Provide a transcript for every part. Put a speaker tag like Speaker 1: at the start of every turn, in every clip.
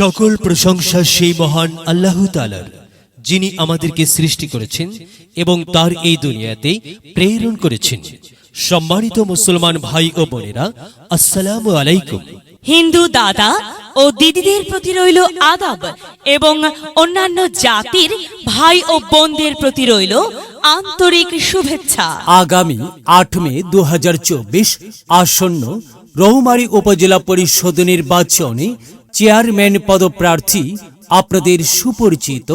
Speaker 1: সকল প্রশংসা সেই মহান আল্লাহ তালার যিনি আমাদেরকে সৃষ্টি করেছেন এবং তার এই দুনিয়াতে প্রেরণ করেছেন। সম্মানিত মুসলমান ভাই ও বোনেরা আসসালামু আলাইকুম।
Speaker 2: হিন্দু দাদা ও দিদিদের প্রতি রইল আদাব এবং অন্যান্য জাতির ভাই ও বোনদের প্রতি রইল আন্তরিক শুভেচ্ছা।
Speaker 3: আগামী আট মে দু হাজার চব্বিশ আসন্ন রৌমারী উপজেলা পরিষদ নির্বাচনে চেয়ারম্যান পদপ্রার্থী, আপনাদের সুপরিচিত,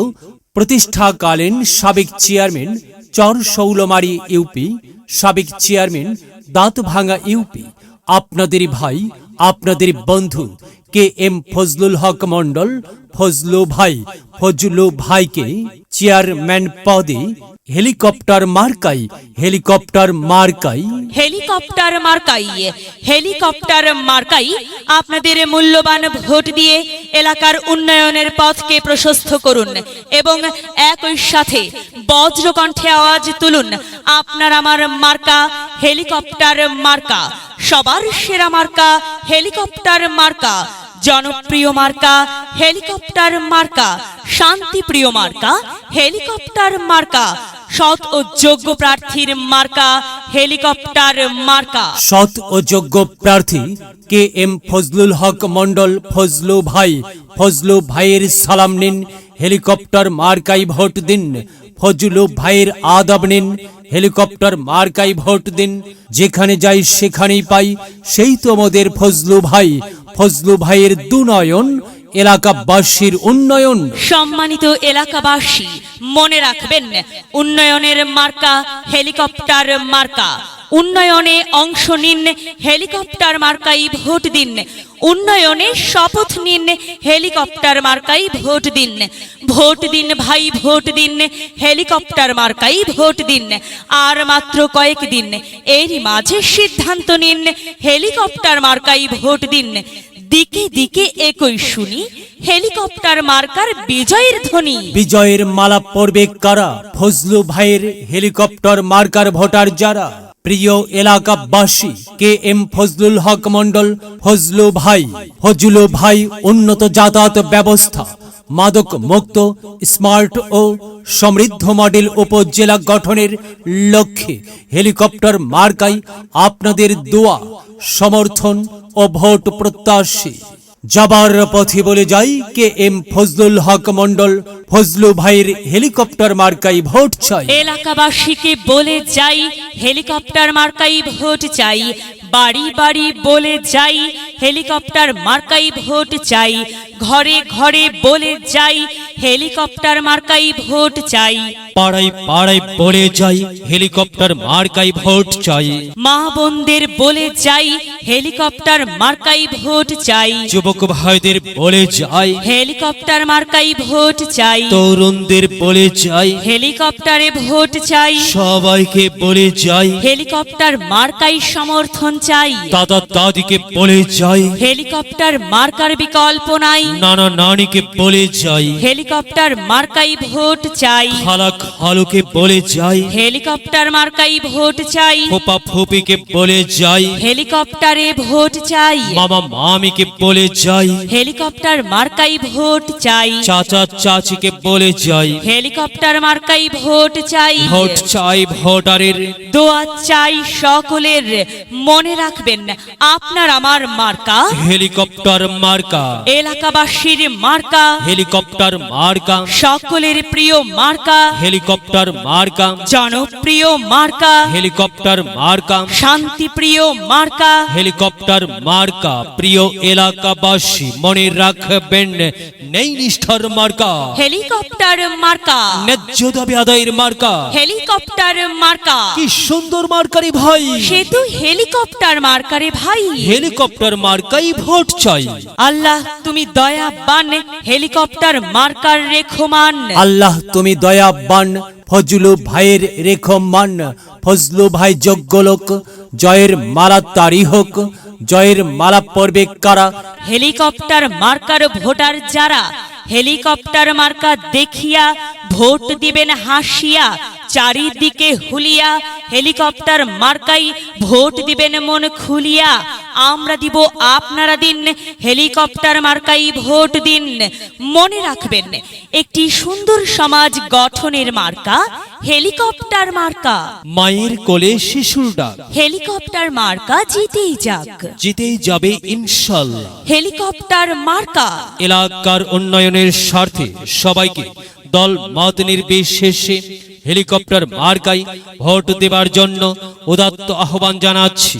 Speaker 3: প্রতিষ্ঠাকালীন সাবেক চেয়ারম্যান চর শৌলমারি ইউপি, সাবেক চেয়ারম্যান দাঁতভাঙ্গা ইউপি, আপনাদের ভাই, আপনাদের বন্ধু কে এম ফজলুল হক মন্ডল ফজলু ভাই, ফজলু ভাইকে চেয়ারম্যান পদে হেলিকপ্টার মার্কাই হেলিকপ্টার মার্কাই।
Speaker 2: হেলিকপ্টার মার্কাই হেলিকপ্টার মার্কাই, আপনাদের মূল্যবান ভোট দিয়ে এলাকার উন্নয়নের পথকে প্রশস্ত করুন এবং একই সাথে বজ্রকণ্ঠে আওয়াজ তুলুন, আপনার আমার মার্কা, হেলিকপ্টার মার্কা, সবার সেরা মার্কা, হেলিকপ্টার মার্কা, জনপ্রিয় মার্কা, হেলিকপ্টার মার্কা, শান্তিপ্রিয় মার্কা, হেলিকপ্টার মার্কা সৎ ও যোগ্য প্রার্থীর মার্কা, হেলিকপ্টার মার্কা।
Speaker 3: সৎ ও যোগ্য প্রার্থী, কে এম ফজলুল হক মন্ডল ফজলু ভাই। ফজলু ভাইয়ের সালাম নিন, হেলিকপ্টার মার্কাই ভোট দিন। ফজলু ভাইয়ের আদাব নিন, হেলিকপ্টার মার্কাই ভোট দিন। যেখানে যাই সেখানেই পাই, সেই তো আমাদের ফজলু ভাই। ফজলু ভাইয়ের দুনয়ন এলাকাবাসীর উন্নয়ন।
Speaker 2: সম্মানিত এলাকাবাসী, মনে রাখবেন, উন্নয়নের মার্কা হেলিকপ্টার মার্কা। উন্নয়নে অংশ নিন, হেলিকপ্টার মার্কাই ভোট দিন। উন্নয়নে শপথ নিন, হেলিকপ্টার মার্কাই ভোট দিন। ভোট দিন ভাই, ভোট দিন, হেলিকপ্টার মার্কাই ভোট দিন। আর মাত্র কয়েক দিন, এরই মাঝে সিদ্ধান্ত নিন, হেলিকপ্টার মার্কাই ভোট দিন। দিকে দিকে একই শুনি, হেলিকপ্টার মার্কার বিজয়ের ধ্বনি।
Speaker 3: বিজয়ের মালা পড়বে কারা? ফজলু ভাইয়ের হেলিকপ্টার মার্কার ভোটার যারা? প্রিয় এলাকাবাসী, কে এম ফজলুল হক মন্ডল ফজলু ভাই ফজলু ভাই, উন্নত যাতায়াত ব্যবস্থা। মাদক মুক্ত, স্মার্ট ও সমৃদ্ধ মডেল উপজেলা গঠনের লক্ষ্যে হেলিকপ্টার মার্কাই আপনাদের দোয়া, সমর্থন ও ভোট প্রত্যাশী। যাবার পথে বলে যাই কে এম ফজলুল হক মন্ডল ফজলু ভাইয়ের হেলিকপ্টার মার্কাই ভোট চাই।
Speaker 2: এলাকাবাসীকে বলে যাই, হেলিকপ্টার মার্কাই ভোট চাই। বাড়ি বাড়ি বলে যাই, হেলিকপ্টার মার্কাই ভোট চাই। ঘরে ঘরে বলে যাই, হেলিকপ্টার মার্কাই ভোট চাই।
Speaker 1: পাড়ায় পাড়ায় বলে যাই হেলিকপ্টার মার্কাই ভোট চাই।
Speaker 2: মা বোনদের বলে যাই হেলিকপ্টার মার্কাই ভোট চাই।
Speaker 1: যুবক ভাইদের বলে যাই।
Speaker 2: হেলিকপ্টার মার্কাই ভোট চাই।
Speaker 1: তরুণদের বলে যাই।
Speaker 2: হেলিকপ্টারে ভোট চাই।
Speaker 1: সবাইকে বলে যাই।
Speaker 2: হেলিকপ্টার মার্কাই সমর্থন চাই।
Speaker 1: দাদা দাদিকে বলে যাই।
Speaker 2: হেলিকপ্টার মার্কার বিকল্প নাই।
Speaker 1: নানা নানিকে বলে যাই।
Speaker 2: হেলিকপ্টার মার্কাই ভোট চাই।
Speaker 1: খালা খালুকে বলে যাই।
Speaker 2: হেলিকপ্টার মার্কাই ভোট চাই।
Speaker 1: ফোপা ফুপিকে বলে যাই।
Speaker 2: হেলিকপ্টারে ভোট চাই।
Speaker 1: মামা মামিকে বলে যাই।
Speaker 2: হেলিকপ্টার মার্কাই ভোট চাই।
Speaker 1: চাচা চাচিকে বলে যাই।
Speaker 2: হেলিকপ্টার মার্কাই ভোট চাই।
Speaker 1: ভোট চাই ভোটারের।
Speaker 2: দোয়া চাই সকলের। মনে রাখবেন আপনার আমার মার্কা।
Speaker 1: হেলিকপ্টার মার্কা।
Speaker 2: এলাকাবাসীর মার্কা।
Speaker 1: হেলিকপ্টার মার্কা।
Speaker 2: সকলের প্রিয় মার্কা।
Speaker 1: হেলিকপ্টার মার্কা
Speaker 2: জনপ্রিয় মার্কা।
Speaker 1: হেলিকপ্টার মার্কা
Speaker 2: শান্তিপ্রিয় মার্কা।
Speaker 1: হেলিকপ্টার মার্কা প্রিয় এলাকাবাসী মনে রাখবেন নেই নিষ্ঠার মার্কা।
Speaker 2: হেলিকপ্টার মার্কা।
Speaker 1: ন্যায্য দাবি আদায়ের মার্কা।
Speaker 2: হেলিকপ্টার মার্কা।
Speaker 1: কি সুন্দর মার্কারি ভাই।
Speaker 2: সে তো হেলিকপ্টার মার্কারে ভাই।
Speaker 1: হেলিকপ্টার মার্কাই ভোট চাই।
Speaker 2: আল্লাহ তুমি দয়াবান। Helicopter marker রেখমান।
Speaker 3: আল্লাহ তুমি দয়াবান ফজলু ভাইয়ের রেখমান ফজলু ভাই যোগ্য লোক, জয়ের মালা তারি হোক, জয়ের মালা পড়বে কারা?
Speaker 2: হেলিকপ্টার মার্কার ভোটার যারা, হেলিকপ্টার মার্কা দেখিয়া ভোট দিবেন হাসিয়া, চারিদিকে হুলিয়া, হেলিকপ্টার মার্কাই ভোট দিবেন মন খুলিয়া আমরা দিব আপনারা দিন হেলিকপ্টার মার্কাই ভোট দিন। মনে রাখবেন একটি সুন্দর সমাজ গঠনের মার্কা হেলিকপ্টার মার্কা।
Speaker 1: মায়ের কোলে শিশুর ডাক।
Speaker 2: হেলিকপ্টার মার্কা জিতেই যাক।
Speaker 1: জিতেই যাবে ইনশাল্লাহ।
Speaker 2: হেলিকপ্টার মার্কা।
Speaker 1: এলাকার উন্নয়নের স্বার্থে সবাইকে দল মত নির্বিশেষে হেলিকপ্টার মার্কাই ভোট দেবার জন্য উদাত্ত আহ্বান জানাচ্ছি।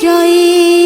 Speaker 4: দেখা দেখা হবে বিজয়ে